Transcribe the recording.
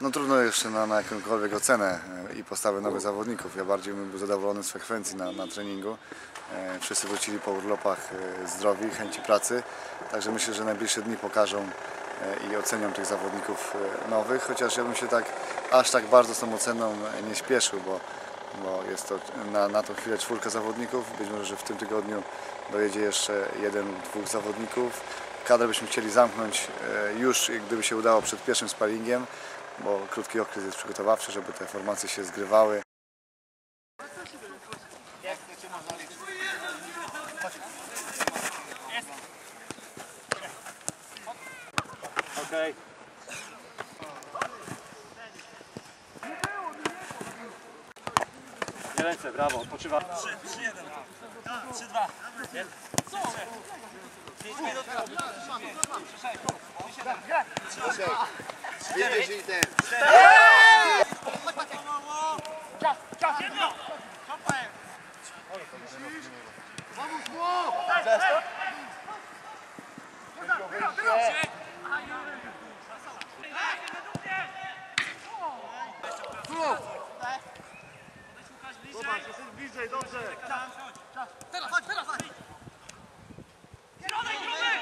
No trudno jeszcze na, na jakąkolwiek ocenę e, i postawę nowych zawodników. Ja bardziej bym był zadowolony z frekwencji na, na treningu. E, wszyscy wrócili po urlopach e, zdrowi, chęci pracy. Także myślę, że najbliższe dni pokażą i ocenią tych zawodników nowych. Chociaż ja bym się tak aż tak bardzo z tą oceną nie śpieszył, bo bo jest to na, na tą chwilę czwórka zawodników. Być może, że w tym tygodniu dojedzie jeszcze jeden lub dwóch zawodników. Kadrę byśmy chcieli zamknąć e, już, gdyby się udało, przed pierwszym sparingiem, bo krótki okres jest przygotowawczy, żeby te formacje się zgrywały. Okej. Ładnie ręce, brawo, odpoczywa. 3-1. 3-2. 5 minut. 3-6. 3-6. Wywieźli ten. Czas, czas, jedno. Vamos, gol! Tu! Zobacz, jesteś bliżej, dobrze. Teraz, chodź, teraz, chodź. Środek, gruby!